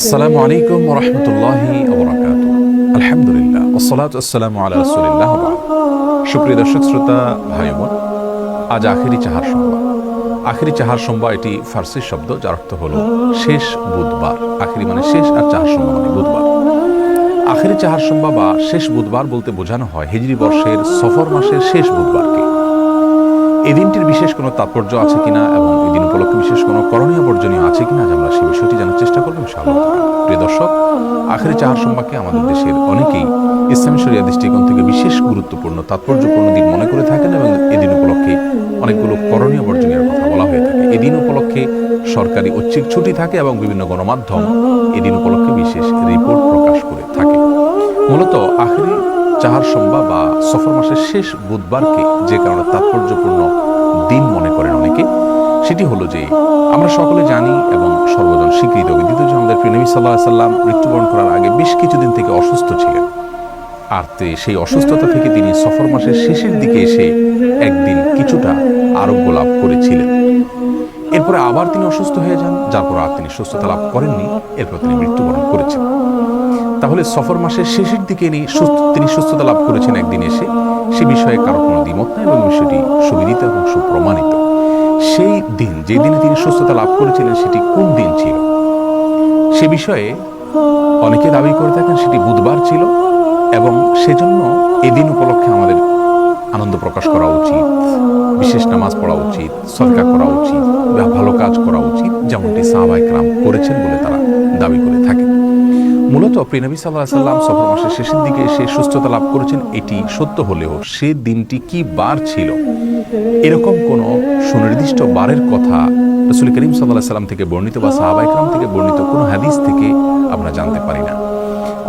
আসসালামু আলাইকুম রহমতুল্লাহি আলহামদুলিল্লাহ ওসলাত আসসালামু আলা রসুলিল্লাহ সুপ্রিয় দর্শক, শ্রোতা ভাই বোন আজ আখেরি চাহার সোমবার। আখেরি চাহার সোমবার এটি ফার্সি শব্দ, যার অর্থ হলো শেষ বুধবার। আখেরি মানে শেষ আর চাহার সোমবার মানে বুধবার। আখেরি চাহার সোমবার বা শেষ বুধবার বলতে বোঝানো হয় হিজরি বর্ষের সফর মাসের শেষ বুধবারকে। এই দিনটির বিশেষ কোনো তাৎপর্য আছে কিনা এবং এই দিন উপলক্ষে বিশেষ কোনো করণীয় বর্জনীয় আছে কিনা আজ আমরা সেই বিষয়টি জানার চেষ্টা করব প্রিয় দর্শক, আখেরি চাহার সম্পর্কে আমাদের দেশের অনেকেই ইসলামী শরিয়া দৃষ্টিকোণ থেকে বিশেষ গুরুত্বপূর্ণ, তাৎপর্যপূর্ণ দিন মনে করে থাকেন এবং এই দিন উপলক্ষে অনেকগুলো করণীয় বর্জনীয় কথা বলা হয়ে থাকে। এই দিন উপলক্ষে সরকারি ঐচ্ছিক ছুটি থাকে এবং বিভিন্ন গণমাধ্যম এই দিন উপলক্ষে বিশেষ রিপোর্ট প্রকাশ করে থাকে। মূলত আখেরি চাহার সম্বা বা সফর মাসের শেষ বুধবারকে যে কারণে তাৎপর্যপূর্ণ দিন মনে করেন অনেকে, সেটি হলো যে আমরা সকলে জানি এবং সর্বজন স্বীকৃত বিদিত যে আমাদের প্রিয় নবী সাল্লাহ সাল্লাম মৃত্যুবরণ করার আগে বেশ কিছুদিন থেকে অসুস্থ ছিলেন। আর সেই অসুস্থতা থেকে তিনি সফর মাসের শেষের দিকে এসে একদিন কিছুটা আরোগ্য লাভ করেছিলেন। এরপরে আবার তিনি অসুস্থ হয়ে যান, যার পর আর তিনি সুস্থতা লাভ করেননি, এরপর তিনি মৃত্যুবরণ করেছেন। তাহলে সফর মাসের শেষের দিকে তিনি সুস্থ তিনি সুস্থতা লাভ করেছেন একদিন এসে। সে বিষয়ে কারও কোনো দ্বিমত নাই এবং বিষয়টি সুবিদিত এবং সুপ্রমাণিত। সেই দিন যে দিনে তিনি সুস্থতা লাভ করেছিলেন, সেটি কোন দিন ছিল? সে বিষয়ে অনেকে দাবি করে থাকেন সেটি বুধবার ছিল এবং সেজন্য এদিন উপলক্ষে আমাদের আনন্দ প্রকাশ করা উচিত। বিশেষ নামাজ পড়া উচিত সরকা করা উচিত, বা ভালো কাজ করা উচিত, যেমনটি সাহাবাইকরাম করেছেন বলে তারা দাবি করে থাকেন। মূলত প্রিনবী সাল্লাহ সাল্লাম সফর মাসের শেষের দিকে সে সুস্থতা লাভ করেছেন, এটি সত্য হলেও সে দিনটি কি বার ছিল? এরকম কোন সুনির্দিষ্ট বারের কথা রসুল করিম সাল্লাহ সাল্লাম থেকে বর্ণিত বা সাহাবাইকরাম থেকে বর্ণিত কোনো হাদিস থেকে আমরা জানতে পারি না।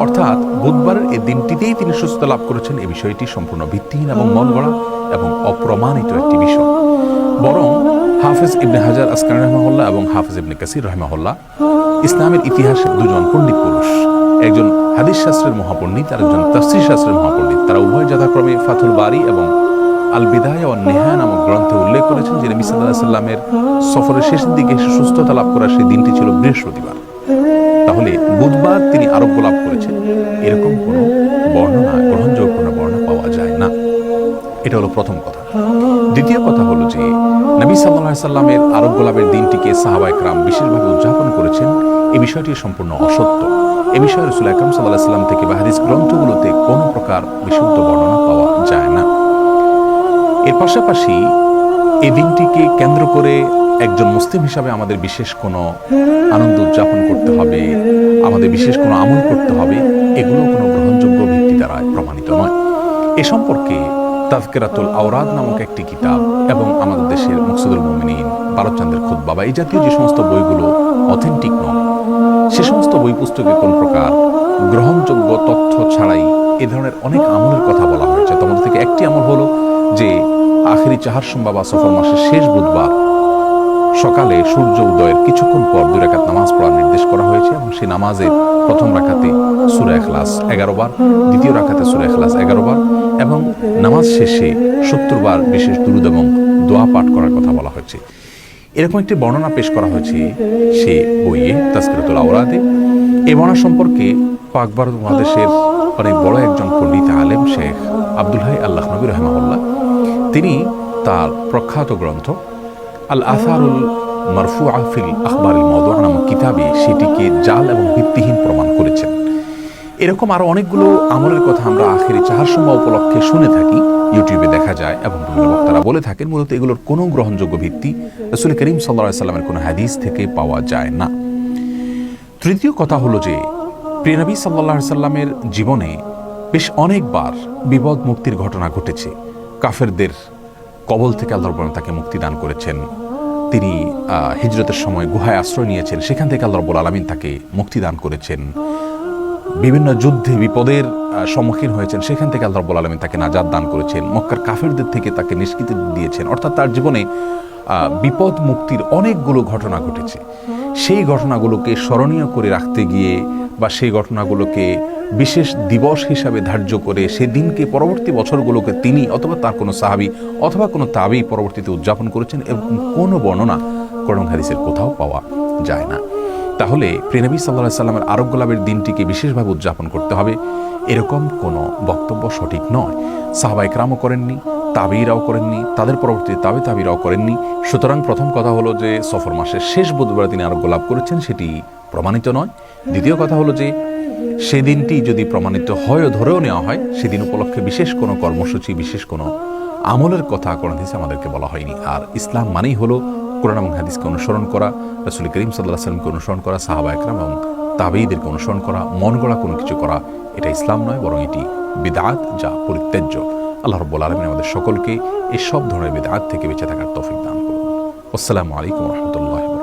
অর্থাৎ বুধবারের এই দিনটিতেই তিনি সুস্থ লাভ করেছেন এই বিষয়টি সম্পূর্ণ ভিত্তিহীন এবং মন গড়া এবং অপ্রমাণিত একটি বিষয়। বরং হাফেজ ইবনে হাজার আসকান রহমাহুল্লাহ এবং হাফেজ ইবনে কাসির রহমাহুল্লাহ ইসলামের ইতিহাসে দুজন পণ্ডিত পুরুষ। একজন হাদিস শাস্ত্রের মহাপণ্ডিত আর একজন তাফসির শাস্ত্রের মহাপণ্ডিত। তারা উভয় যথাক্রমে ফাতুল বাড়ি এবং আল বিদায় ও নেহা নামক গ্রন্থে উল্লেখ করেছেন যে নবী সাল্লাহ সাল্লামের সফরের শেষের দিকে সুস্থতা লাভ করার সেই দিনটি ছিল বৃহস্পতিবার। তাহলে বুধবার তিনি আরোগ্য লাভ করেছেন, এরকম কোনো এটা হলো প্রথম কথা। দ্বিতীয় কথা হলো যে, নবী সাল্লাহ সাল্লামের আরোগ্য লাভের দিনটিকে সাহাবাইকরাম বিশেষভাবে উদযাপন করেছেন। এ বিষয়টি সম্পূর্ণ অসত্য। এ বিষয়ে রসুল আকরম সাল্লাহ সাল্লাম থেকে বা হাদিস গ্রন্থগুলোতে কোনো প্রকার বিশুদ্ধ বর্ণনা পাওয়া যায় না। এর পাশাপাশি এই দিনটিকে কেন্দ্র করে একজন মুসলিম হিসাবে আমাদের বিশেষ কোনো আনন্দ উদযাপন করতে হবে, আমাদের বিশেষ কোনো আমল করতে হবে এগুলো কোনো গ্রহণযোগ্য ভিত্তি দ্বারা প্রমাণিত নয়। এ সম্পর্কে তাজকেরাতুল আওরাদ নামক একটি কিতাব এবং আমাদের দেশের মকসুদুল মোমিনিন বারতচন্দ্রের খুদ বাবা এই জাতীয় যে সমস্ত বইগুলো অথেন্টিক নয়, সে সমস্ত বই পুস্তকে কোন প্রকার গ্রহণযোগ্য তথ্য ছাড়াই এ ধরনের অনেক আমলের কথা বলা হয়েছে। তোমাদের থেকে একটি আমল হলো যে আখেরি চাহার সোমবার বা সফর মাসের শেষ বুধবার সকালে সূর্য উদয়ের কিছুক্ষণ পর দুই রাকাত নামাজ পড়ার নির্দেশ করা হয়েছে এবং সেই নামাজের প্রথম রাখাতে সুরা এখলাস এগারো বার, দ্বিতীয় রাখাতে সুরা এখলাস এগারো বার এবং নামাজ শেষে সত্তর বার বিশেষ দুরুদ এবং দোয়া পাঠ করার কথা বলা হয়েছে। এরকম একটি বর্ণনা পেশ করা হয়েছে সে বইয়ে তাস্কিরাতুল আওরাদে এই বর্ণনা সম্পর্কে পাক ভারত মহাদেশের অনেক বড় একজন পণ্ডিত আলেম শেখ আব্দুল হাই আল্লাহ নবী রহমাউল্লাহ তিনি তার প্রখ্যাত গ্রন্থ আল আসারুল মারফু আফিল আখবরুল মদুয়া নামক কিতাবে সেটিকে জাল এবং করেছেন এরকম আরও অনেকগুলো আমলের কথা আমরা আখেরি চাহার সময় উপলক্ষে শুনে থাকি, ইউটিউবে দেখা যায় এবং বিভিন্ন বক্তারা বলে থাকেন, মূলত এগুলোর কোনো গ্রহণযোগ্য ভিত্তি রসুল করিম সাল্লা সাল্লামের কোনো হাদিস থেকে পাওয়া যায় না। তৃতীয় কথা হলো যে প্রিয়নবী সাল্লাহ সাল্লামের জীবনে বেশ অনেকবার বিপদ মুক্তির ঘটনা ঘটেছে। কাফেরদের কবল থেকে আল্লাহ রব্বুল তাকে মুক্তি দান করেছেন। তিনি হিজরতের সময় গুহায় আশ্রয় নিয়েছেন, সেখান থেকে আল্লাহ রব্বুল আলমিন তাকে মুক্তি দান করেছেন। বিভিন্ন যুদ্ধে বিপদের সম্মুখীন হয়েছেন। সেখান থেকে আল্লাহ রব্বুল আলমিন তাকে নাজাদ দান করেছেন। মক্কার কাফেরদের থেকে তাকে নিষ্কৃতি দিয়েছেন। অর্থাৎ তার জীবনে বিপদ মুক্তির অনেকগুলো ঘটনা ঘটেছে। সেই ঘটনাগুলোকে স্মরণীয় করে রাখতে গিয়ে বা সেই ঘটনাগুলোকে বিশেষ দিবস হিসাবে ধার্য করে সেই দিনকে পরবর্তী বছরগুলোকে তিনি অথবা তার কোনো সাহাবি অথবা কোনো তাবি পরবর্তীতে উদযাপন করেছেন এবং কোনো বর্ণনা করণ হাদিসের কোথাও পাওয়া যায় না। তাহলে প্রিনবী সাল্লাহ সাল্লামের আরোগ্য লাভের দিনটিকে বিশেষভাবে উদযাপন করতে হবে। এরকম কোনো বক্তব্য সঠিক নয়। সাহাবাই ক্রামও করেননি, তাবিরাও করেননি, তাদের পরবর্তী তাবে তাবিরাও করেননি। সুতরাং প্রথম কথা হলো যে, সফর মাসের শেষ বুধবার তিনি আরোগ্য লাভ করেছেন সেটি প্রমাণিত নয়। দ্বিতীয় কথা হলো যে সেদিনটি যদি প্রমাণিত হয়ও ধরেও নেওয়া হয়, সেদিন উপলক্ষে বিশেষ কোনো কর্মসূচি, বিশেষ কোনো আমলের কথা কোনো হাদিসে আমাদেরকে বলা হয়নি। আর ইসলাম মানেই হলো কোরআন এবং হাদিসকে অনুসরণ করা, রসুল করিম সাল্লাহ সাল্লামকে অনুসরণ করা, সাহাবা একরাম এবং তাবেইদেরকে অনুসরণ করা, মন গড়া কোনো কিছু করা, এটা ইসলাম নয়, বরং এটি বিদাত যা পরিত্যাজ্য। আল্লাহ রব্বুল আলমিন আমাদের সকলকে এই সব ধরনের বিদাত থেকে বেঁচে থাকার তৌফিক দান করুন। আসসালামু আলাইকুম রহমতুল্লাহ